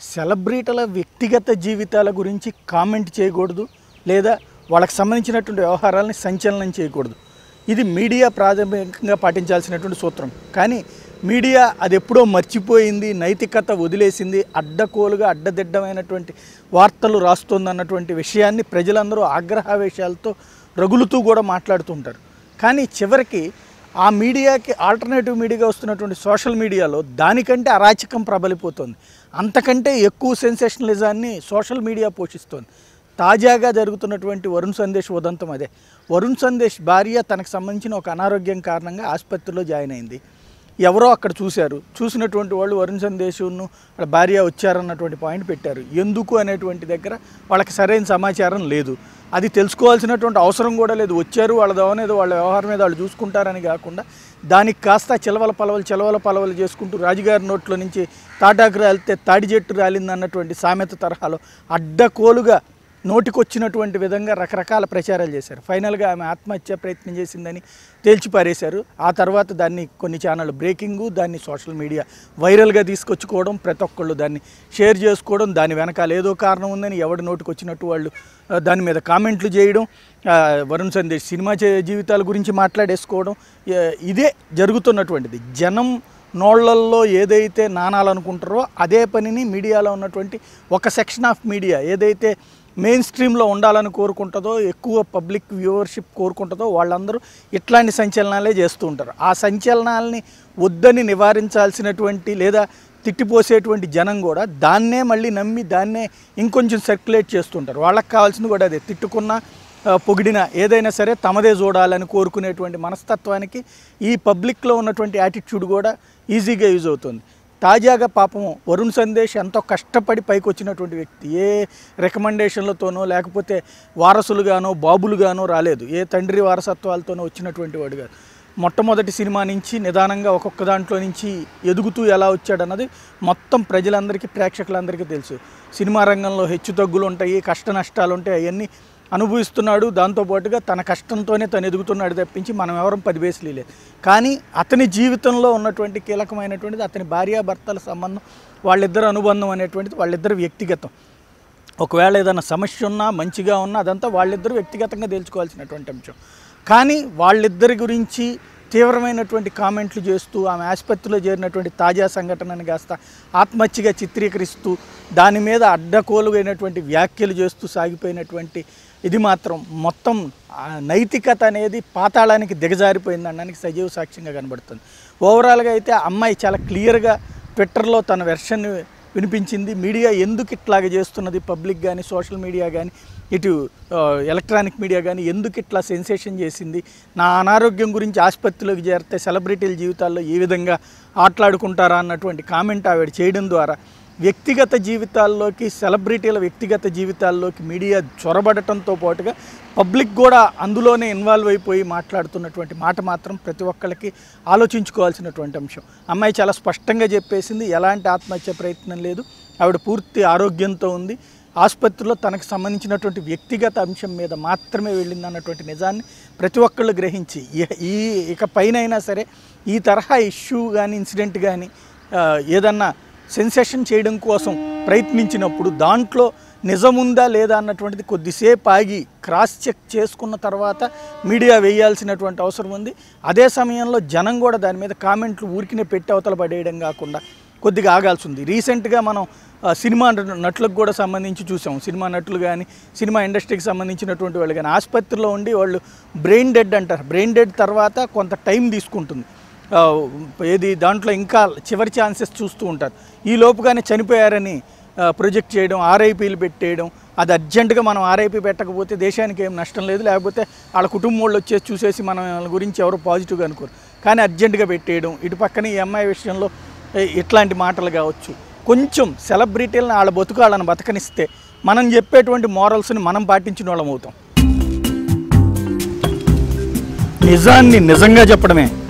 సెలబ్రిటీల వ్యక్తిగత జీవితాల గురించి కామెంట్ చేయకూడదు లేదా వాళ్ళకి సంబంధించినటువంటి వ్యవహారాలని సంచలనం చేయకూడదు. ఇది మీడియా ప్రాథమికంగా పాటించాల్సినటువంటి సూత్రం. కానీ మీడియా అది ఎప్పుడో మర్చిపోయింది నైతికత వదిలేసింది అడ్డకోలుగా అడ్డదిడ్డమైనటువంటి వార్తలు రాస్తుందన్నటువంటి విషయాన్ని ప్రజలందరూ ఆగ్రహావేశాలతో రగులుతూ కూడా మాట్లాడుతుంటారు కానీ చివరికి ఆ మీడియాకి ఆల్టర్నేటివ్ మీడియాగా వస్తున్నటువంటి సోషల్ మీడియాలో దానికంటే అరాచకం ప్రబలిపోతుంది. అంతకంటే ఎక్కువ సెన్సేషనలిజాన్ని సోషల్ మీడియా పోషిస్తోంది. తాజాగా జరుగుతున్నటువంటి వరుణ్ సందేశ్ ఉదంతం అదే. వరుణ్ సందేశ్ భార్య తనకు సంబంధించిన ఒక అనారోగ్యం కారణంగా ఆసుపత్రిలో జాయిన్ అయింది. ఎవరో అక్కడ చూశారు. చూసినటువంటి వాళ్ళు వరుణ్ సందేశ్ను భార్య వచ్చారన్నటువంటి పాయింట్ పెట్టారు. ఎందుకు అనేటువంటి దగ్గర వాళ్ళకి సరైన సమాచారం లేదు. అది తెలుసుకోవాల్సినటువంటి అవసరం కూడా లేదు. వచ్చారు వాళ్ళ దవనేదో వాళ్ళ వ్యవహారం మీద వాళ్ళు చూసుకుంటారని కాకుండా దానికి కాస్త చిలవల పలవలు చిలవల పలవలు చేసుకుంటూ రాజుగారి నోట్లో నుంచి తాటాకు రాలితే తాడి చెట్టు రాలింది అన్నటువంటి సామెత తరహాలో అడ్డకోలుగా నోటికొచ్చినటువంటి విధంగా రకరకాల ప్రచారాలు చేశారు. ఫైనల్గా ఆమె ఆత్మహత్య ప్రయత్నం చేసిందని తేల్చిపారేశారు ఆ తర్వాత దాన్ని కొన్ని ఛానళ్ళు బ్రేకింగు దాన్ని సోషల్ మీడియా వైరల్గా తీసుకొచ్చుకోవడం ప్రతి ఒక్కళ్ళు దాన్ని షేర్ చేసుకోవడం దాని వెనకాల ఏదో కారణం ఉందని ఎవడు నోటికొచ్చినట్టు వాళ్ళు దాని మీద కామెంట్లు చేయడం వరుణ్ సందేశ్ సినిమా జీవితాల గురించి మాట్లాడేసుకోవడం ఇదే జరుగుతున్నటువంటిది. జనం నోళ్ళల్లో ఏదైతే నానాలనుకుంటారో అదే పనిని మీడియాలో ఉన్నటువంటి ఒక సెక్షన్ ఆఫ్ మీడియా ఏదైతే మెయిన్ స్ట్రీమ్లో ఉండాలని కోరుకుంటుందో ఎక్కువ పబ్లిక్ వ్యూవర్షిప్ కోరుకుంటుందో వాళ్ళందరూ ఇట్లాంటి సంచలనాలే చేస్తూ ఉంటారు. ఆ సంచలనాలని వద్దని నివారించాల్సినటువంటి లేదా తిట్టిపోసేటువంటి జనం కూడా దాన్నే మళ్ళీ నమ్మి దాన్నే ఇంకొంచెం సర్క్యులేట్ చేస్తుంటారు. వాళ్ళకి కావాల్సింది కూడా అదే తిట్టుకున్న పొగిడిన ఏదైనా సరే తమదే చూడాలని కోరుకునేటువంటి మనస్తత్వానికి ఈ పబ్లిక్లో ఉన్నటువంటి యాటిట్యూడ్ కూడా ఈజీగా యూజ్ అవుతుంది. తాజాగా పాపం వరుణ్ సందేశ్ ఎంతో కష్టపడి పైకి వచ్చినటువంటి వ్యక్తి. ఏ రికమెండేషన్లతోనో లేకపోతే వారసులుగానో బాబులుగానో రాలేదు. ఏ తండ్రి వారసత్వాలతోనో వచ్చినటువంటి వాడు కాదు. మొట్టమొదటి సినిమా నుంచి నిదానంగా ఒక్కొక్క దాంట్లో నుంచి ఎదుగుతూ ఎలా వచ్చాడన్నది మొత్తం ప్రజలందరికీ ప్రేక్షకులందరికీ తెలుసు. సినిమా రంగంలో హెచ్చు తగ్గులు ఉంటాయి కష్ట నష్టాలు ఉంటాయి అవన్నీ అనుభవిస్తున్నాడు దాంతోపాటుగా తన కష్టంతోనే తను ఎదుగుతున్నాడు తప్పించి మనం ఎవరం పది లేదు కానీ అతని జీవితంలో ఉన్నటువంటి కీలకమైనటువంటిది అతని భార్యాభర్తల సంబంధం వాళ్ళిద్దరు అనుబంధం అనేటువంటిది వాళ్ళిద్దరు వ్యక్తిగతం. ఒకవేళ ఏదైనా సమస్య ఉన్నా మంచిగా ఉన్నా అదంతా వాళ్ళిద్దరూ వ్యక్తిగతంగా తెలుసుకోవాల్సినటువంటి అంశం. కానీ వాళ్ళిద్దరి గురించి తీవ్రమైనటువంటి కామెంట్లు చేస్తూ ఆమె ఆసుపత్రిలో చేరినటువంటి తాజా సంఘటనని కాస్త ఆత్మహత్యగా చిత్రీకరిస్తూ దాని మీద అడ్డకోలుగైనటువంటి వ్యాఖ్యలు చేస్తూ సాగిపోయినటువంటి ఇది మాత్రం మొత్తం నైతికత అనేది పాతాళానికి దిగజారిపోయింది అనడానికి సజీవ సాక్ష్యంగా కనబడుతుంది. ఓవరాల్గా అయితే అమ్మాయి చాలా క్లియర్గా ట్విట్టర్లో తన వెర్షన్ వినిపించింది. మీడియా ఎందుకు ఇట్లాగ చేస్తున్నది? పబ్లిక్ కానీ సోషల్ మీడియా కానీ ఇటు ఎలక్ట్రానిక్ మీడియా కానీ ఎందుకు ఇట్లా సెన్సేషన్ చేసింది? నా అనారోగ్యం గురించి ఆసుపత్రిలోకి చేరితే సెలబ్రిటీల జీవితాల్లో ఏ విధంగా ఆటలాడుకుంటారా? అన్నటువంటి కామెంట్ ఆవిడ చేయడం ద్వారా వ్యక్తిగత జీవితాల్లోకి సెలబ్రిటీల వ్యక్తిగత జీవితాల్లోకి మీడియా చొరబడటంతో పాటుగా పబ్లిక్ కూడా అందులోనే ఇన్వాల్వ్ అయిపోయి మాట్లాడుతున్నటువంటి మాట మాత్రం ప్రతి ఒక్కళ్ళకి ఆలోచించుకోవాల్సినటువంటి అంశం. అమ్మాయి చాలా స్పష్టంగా చెప్పేసింది ఎలాంటి ఆత్మహత్య ప్రయత్నం లేదు ఆవిడ పూర్తి ఆరోగ్యంతో ఉంది. ఆసుపత్రిలో తనకు సంబంధించినటువంటి వ్యక్తిగత అంశం మీద మాత్రమే వెళ్ళింది అన్నటువంటి నిజాన్ని ప్రతి ఒక్కళ్ళు గ్రహించి ఈ- ఈ ఇక అయినా సరే ఈ తరహా ఇష్యూ కానీ ఇన్సిడెంట్ కానీ ఏదన్నా సెన్సేషన్ చేయడం కోసం ప్రయత్నించినప్పుడు దాంట్లో నిజముందా లేదా అన్నటువంటిది కొద్దిసేపు ఆగి క్రాస్ చెక్ చేసుకున్న తర్వాత మీడియా వేయాల్సినటువంటి అవసరం ఉంది. అదే సమయంలో జనం కూడా దాని మీద కామెంట్లు ఊరికినే పెట్టి అవతల పడేయడం కాకుండా కొద్దిగా ఆగాల్సి ఉంది. రీసెంట్గా మనం సినిమా నటులకు కూడా సంబంధించి చూసాం. సినిమా నటులు కానీ సినిమా ఇండస్ట్రీకి సంబంధించినటువంటి వాళ్ళు కానీ ఆసుపత్రిలో ఉండి వాళ్ళు బ్రెయిన్ డెడ్ అంటారు. బ్రెయిన్ డెడ్ తర్వాత కొంత టైం తీసుకుంటుంది. ఏది దాంట్లో ఇంకా చివరి ఛాన్సెస్ చూస్తూ ఉంటారు. ఈ లోపుగానే చనిపోయారని ప్రొజెక్ట్ చేయడం ఆర్ఐపీలు పెట్టేయడం అది అర్జెంటుగా మనం ఆర్ఐపీ పెట్టకపోతే దేశానికి ఏం నష్టం లేదు. లేకపోతే వాళ్ళ కుటుంబం వాళ్ళు వచ్చేసి చూసేసి మనం వాళ్ళ గురించి ఎవరు పాజిటివ్గా అనుకోరు. కానీ అర్జెంటుగా పెట్టేయడం ఇటు పక్కన ఈ అమ్మాయి విషయంలో ఇట్లాంటి మాటలు కావచ్చు. కొంచెం సెలబ్రిటీలను వాళ్ళ బతుకు వాళ్ళని బతకనిస్తే మనం చెప్పేటువంటి మోరల్స్ని మనం పాటించిన వాళ్ళం అవుతాం. నిజాన్ని నిజంగా చెప్పడమే.